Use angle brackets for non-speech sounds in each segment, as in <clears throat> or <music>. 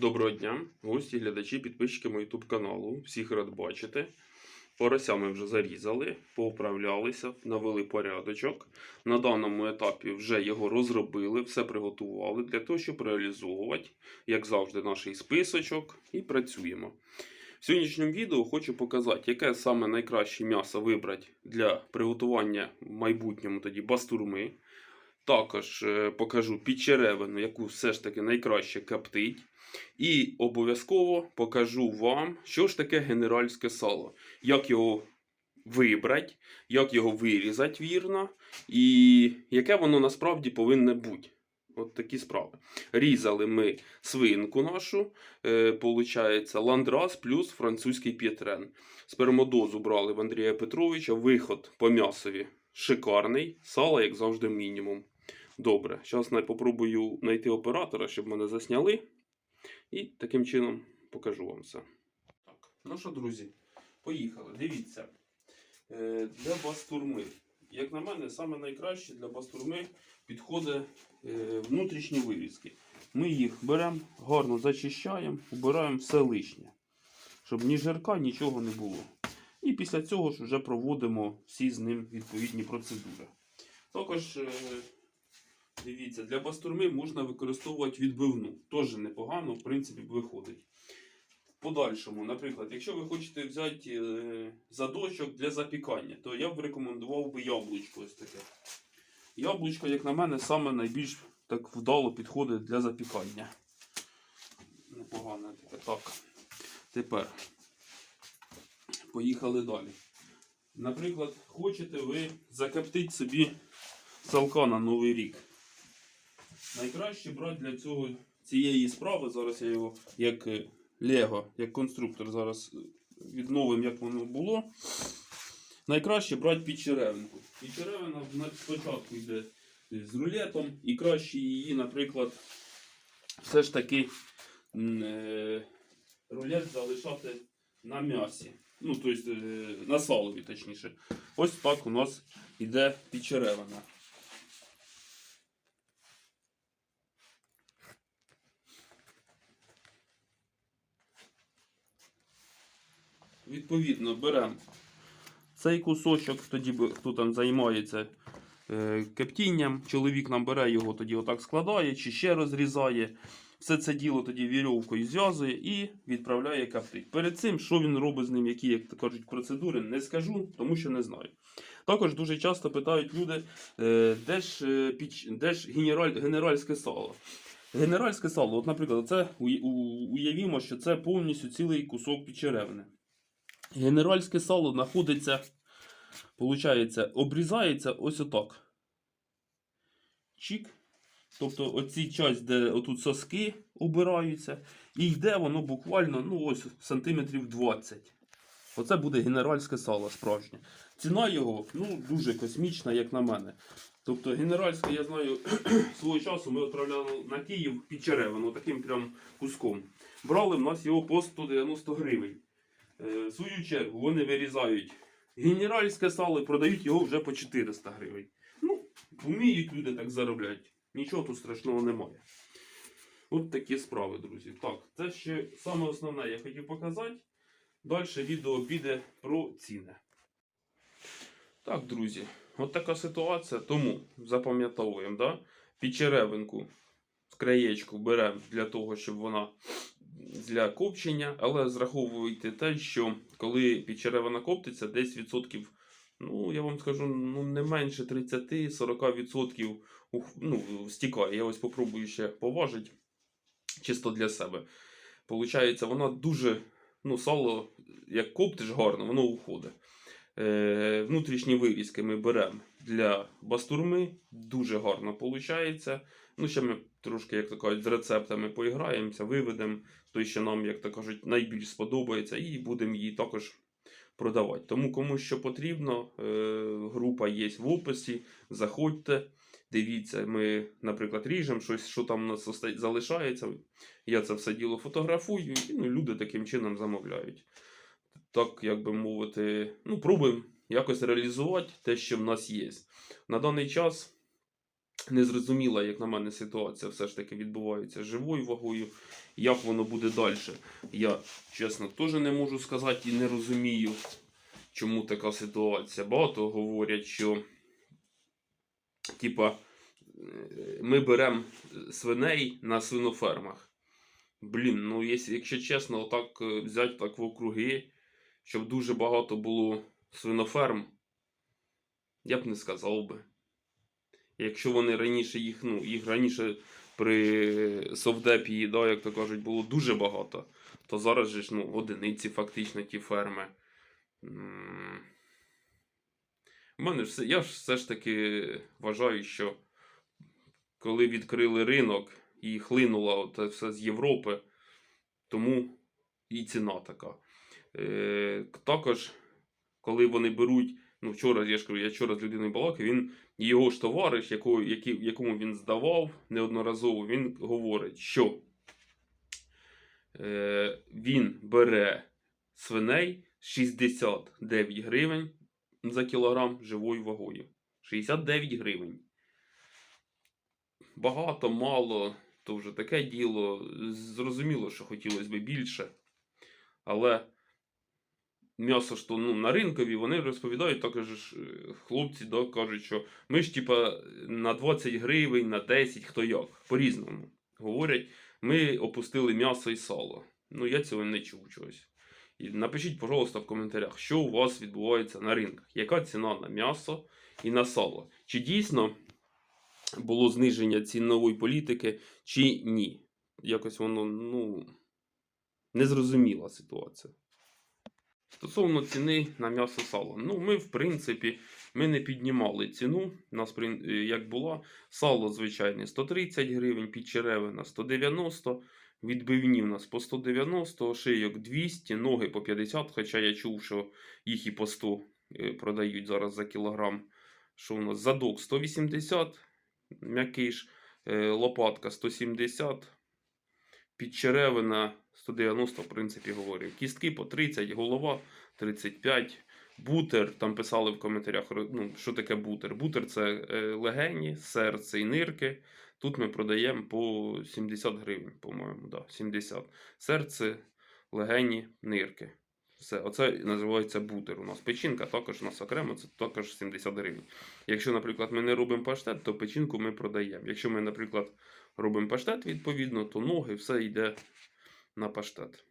Доброго дня, гості, глядачі, підписчики мого YouTube каналу. Всіх рад бачити. Порося ми вже зарізали, поуправлялися, навели порядочок. На даному етапі вже його розробили, все приготували для того, щоб реалізовувати, як завжди, наш списочок і працюємо. В сьогоднішньому відео хочу показати, яке саме найкраще м'ясо вибрати для приготування в майбутньому тоді бастурми. Також е, покажу підчеревину, яку все ж таки найкраще коптить. І обов'язково покажу вам, що ж таке генеральське сало, як його вибрати, як його вирізати вірно, і яке воно насправді повинне бути. От такі справи. Різали ми свинку нашу, е, ландрас плюс французький п'єтрен. Спермодозу брали в Андрія Петровича, виход по м'ясові шикарний, сало, як завжди, мінімум. Добре, зараз я попробую знайти оператора, щоб мене засняли. І таким чином покажу вам все. Так, ну що, друзі, поїхали. Дивіться. Е, для бастурми. Як на мене, саме найкраще для бастурми підходить е, внутрішні вирізки. Ми їх беремо, гарно зачищаємо, убираємо все лишнє, щоб ні жирка, нічого не було. І після цього ж вже проводимо всі з ним відповідні процедури. Також, е, дивіться, для бастурми можна використовувати відбивну. Теж непогано, в принципі, виходить. В подальшому, наприклад, якщо ви хочете взяти е, задочок для запікання, то я б рекомендував би яблучко ось таке. Яблучко, як на мене, саме найбільш так вдало підходить для запікання. Непогано таке. Так. Тепер поїхали далі. Наприклад, хочете ви закоптити собі салка на Новий рік. Найкраще брати для цього цієї справи. Зараз я його як е, Лего, як конструктор зараз е, відновим, як воно було. Найкраще брати підчеревинку. Підчеревина на- спочатку йде з рулетом, і краще її, наприклад, все ж таки е, рулет залишати на м'ясі. Ну, тобто на салові, точніше. Ось так у нас йде підчеревина. Відповідно, беремо цей кусочок, тоді хто там займається е, кептінням, чоловік нам бере його, тоді отак складає чи ще розрізає. Все це діло тоді вірьовкою зв'язує і відправляє коптить. Перед цим, що він робить з ним, які, як кажуть, процедури, не скажу, тому що не знаю. Також дуже часто питають люди, е, де ж, е, де ж генераль, генеральське сало. Генеральське сало, от, наприклад, це уявімо, що це повністю цілий кусок підчеревини. Генеральське сало знаходиться, получається, обрізається ось отак. Чик. Тобто оці часть, де отут соски обираються, і йде воно буквально ну ось сантиметрів 20. Оце буде генеральське сало справжнє. Ціна його ну, дуже космічна, як на мене. Тобто генеральське, я знаю, <clears throat> свого часу ми відправляли на Київ під Черевину, таким прям куском. Брали в нас його по 190 гривень. Е, В свою чергу вони вирізають генеральське сало і продають його вже по 400 гривень. Ну, вміють люди так заробляти. Нічого тут страшного немає. От такі справи, друзі. Так, це ще саме основне я хотів показати. Далі відео піде про ціни. Так, друзі, от така ситуація. Тому запам'ятовуємо, да? підчеревинку з краєчку беремо для того, щоб вона для копчення, але зраховуйте те, що коли підчеревина коптиться, десь відсотків, ну я вам скажу, ну не менше 30-40% ну, стікає. Я ось попробую ще поважити чисто для себе. Получається, вона дуже, ну, сало, як коптиш гарно, воно уходить. Е, внутрішні вирізки ми беремо для бастурми, дуже гарно виходить. Ну, ще ми трошки, як то кажуть, з рецептами поіграємося, виведемо той, що нам, як то кажуть, найбільш сподобається, і будемо її також продавати. Тому кому що потрібно, е, група є в описі. Заходьте, дивіться, ми, наприклад, ріжемо щось, що там у нас залишається. Я це все діло фотографую, і ну, люди таким чином замовляють. Так, як би мовити, ну, пробуємо якось реалізувати те, що в нас є. На даний час Незрозуміла, як на мене, ситуація все ж таки відбувається живою вагою. Як воно буде далі, я чесно теж не можу сказати і не розумію, чому така ситуація. Багато говорять, що типа, ми беремо свиней на свинофермах. Блін, ну якщо, якщо чесно, отак е, взяти так в округи, щоб дуже багато було свиноферм, я б не сказав би. Якщо вони раніше їх, ну, їх раніше при совдепі, да, як то кажуть, було дуже багато, то зараз же ж ну, одиниці фактично ті ферми. У мене все, я ж все ж таки вважаю, що коли відкрили ринок і хлинуло це все з Європи, тому і ціна така. Е, також, коли вони беруть, ну вчора я ж кажу, я вчора з людиною балакав, він його ж товариш, якого, який, якому він здавав неодноразово, він говорить, що е, він бере свиней 69 гривень за кілограм живою вагою. 69 гривень. Багато, мало, то вже таке діло. Зрозуміло, що хотілося б більше. Але м'ясо то ну, на ринкові, вони розповідають також е, хлопці да, кажуть, що ми ж типа на 20 гривень, на 10, хто як, по-різному. Говорять, ми опустили м'ясо і сало. Ну, я цього не чув чогось. І напишіть, пожалуйста, в коментарях, що у вас відбувається на ринках. Яка ціна на м'ясо і на сало? Чи дійсно було зниження цінової політики, чи ні? Якось воно, ну, незрозуміла ситуація. Стосовно ціни на м'ясо сало. Ну, ми, в принципі, ми не піднімали ціну. У е, як була, сало звичайне 130 гривень, підчеревина 190, відбивні в нас по 190, шийок 200, ноги по 50, хоча я чув, що їх і по 100 е, продають зараз за кілограм. Що у нас? Задок 180, м'який ж, е, лопатка 170, підчеревина 190, в принципі, говорив. Кістки по 30, голова 35. Бутер, там писали в коментарях, ну, що таке бутер. Бутер це е, легені, серце і нирки. Тут ми продаємо по 70 гривень, по-моєму, да, 70. Серце, легені, нирки. Все, оце називається бутер. У нас печінка також у нас окремо, це також 70 гривень. Якщо, наприклад, ми не робимо паштет, то печінку ми продаємо. Якщо ми, наприклад, робимо паштет, відповідно, то ноги, все йде на паштет.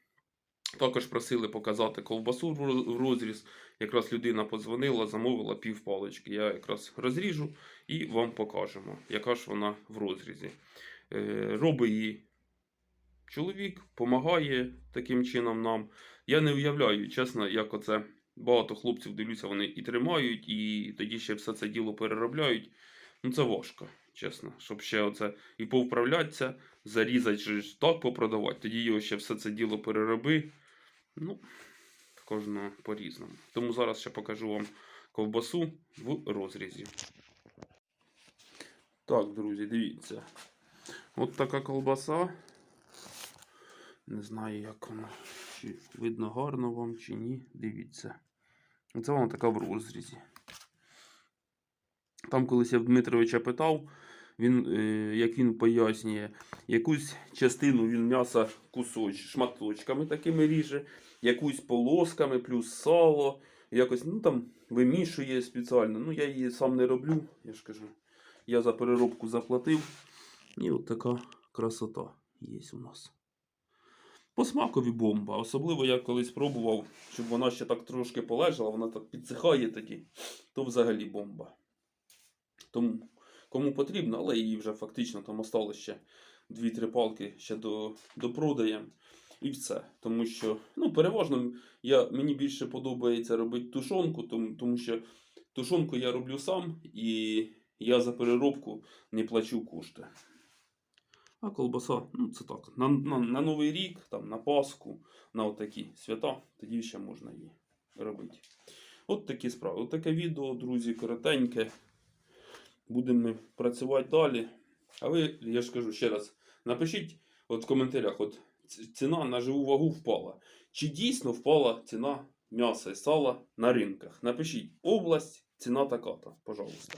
Також просили показати ковбасу в розріз. Якраз людина подзвонила, замовила пів палички. Я якраз розріжу і вам покажемо, яка ж вона в розрізі. Е, робить її чоловік, допомагає таким чином нам. Я не уявляю, чесно, як оце багато хлопців дивлюся, вони і тримають, і тоді ще все це діло переробляють. Ну це важко, чесно, щоб ще оце і повправлятися, зарізати ж так попродавати, тоді його ще все це діло перероби. Ну, в кожного по-різному. Тому зараз ще покажу вам ковбасу в розрізі. Так, друзі, дивіться. От така ковбаса. Не знаю, як вона. Чи видно гарно вам, чи ні. Дивіться. Оце вона така в розрізі. Там колись я Дмитровича питав, він, е, як він пояснює, якусь частину він м'яса кусоч, шматочками такими ріже, якусь полосками, плюс сало, якось ну там вимішує спеціально. Ну, я її сам не роблю, я ж кажу. Я за переробку заплатив. І от така красота є у нас. По смакові бомба. Особливо я колись пробував, щоб вона ще так трошки полежала, вона так підсихає тоді, то взагалі бомба. Тому кому потрібно, але її вже фактично там осталось ще 2-3 палки ще до, допродаємо. І все. Тому що, ну, переважно я, мені більше подобається робити тушонку, тому, тому що тушонку я роблю сам і я за переробку не плачу кошти. А колбаса, ну це так. На, на, на Новий рік, там, на Пасху, на отакі свята, тоді ще можна її робити. От такі справи. От таке відео, друзі, коротеньке. Будемо працювати далі. А ви, я ж кажу ще раз, напишіть от в коментарях, от ціна на живу вагу впала. Чи дійсно впала ціна м'яса і сала на ринках? Напишіть область, ціна така-то, пожалуйста.